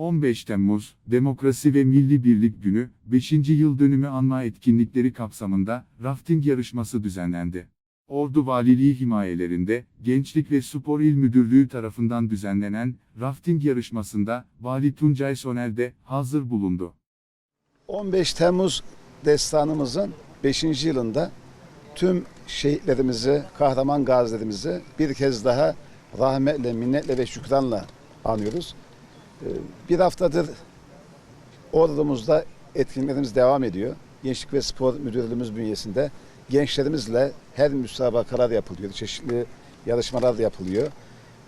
15 Temmuz, Demokrasi ve Milli Birlik Günü, 5. yıl dönümü anma etkinlikleri kapsamında rafting yarışması düzenlendi. Ordu Valiliği himayelerinde, Gençlik ve Spor İl Müdürlüğü tarafından düzenlenen rafting yarışmasında Vali Tuncay Soner de hazır bulundu. 15 Temmuz destanımızın 5. yılında tüm şehitlerimizi, kahraman gazilerimizi bir kez daha rahmetle, minnetle ve şükranla anıyoruz. Ee, Bir haftadır ordumuzda etkinliklerimiz devam ediyor. Gençlik ve Spor Müdürlüğümüz bünyesinde gençlerimizle her müsabakalar yapılıyor. Çeşitli yarışmalar da yapılıyor.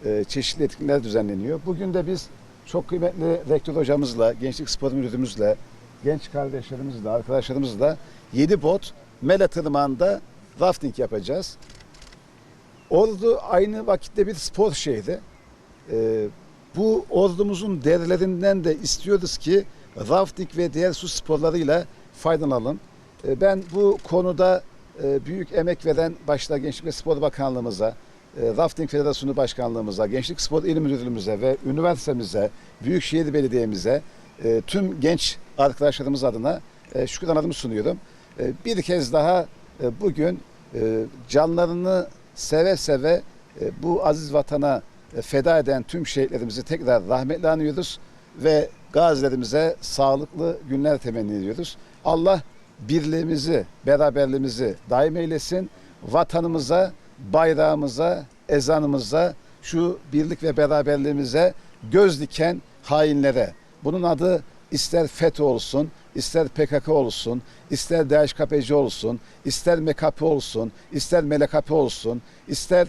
Ee, Çeşitli etkinlikler düzenleniyor. Bugün de biz çok kıymetli rektör hocamızla, Gençlik Spor Müdürlüğümüzle, genç kardeşlerimizle, arkadaşlarımızla 7 bot Mele Tırman'da rafting yapacağız. Ordu aynı vakitte bir spor şehri. Ee, bu ordumuzun değerlerinden de istiyoruz ki rafting ve diğer su sporlarıyla faydalanalım. Ee, ben bu konuda e, büyük emek veren başta Gençlik ve Spor Bakanlığımıza, e, Rafting Federasyonu Başkanlığımıza, Gençlik Spor İl Müdürlüğümüze ve üniversitemize, Büyükşehir Belediye'mize, e, tüm genç arkadaşlarımız adına e, şükranlarımı sunuyorum. E, bir kez daha e, bugün e, canlarını seve seve e, bu aziz vatana e, feda eden tüm şehitlerimizi tekrar rahmetle anıyoruz ve gazilerimize sağlıklı günler temenni ediyoruz. Allah birliğimizi, beraberliğimizi daim eylesin. Vatanımıza, bayrağımıza, ezanımıza, şu birlik ve beraberliğimize göz diken hainlere. Bunun adı ister FETÖ olsun, ister PKK olsun, ister DHKPC olsun, ister MKP olsun, ister MLKP olsun, ister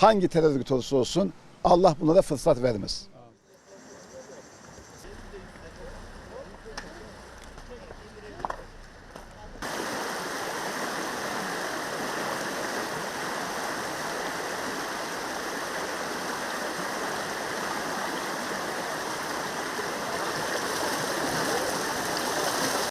hangi terör olursa olsun Allah bunlara fırsat vermez.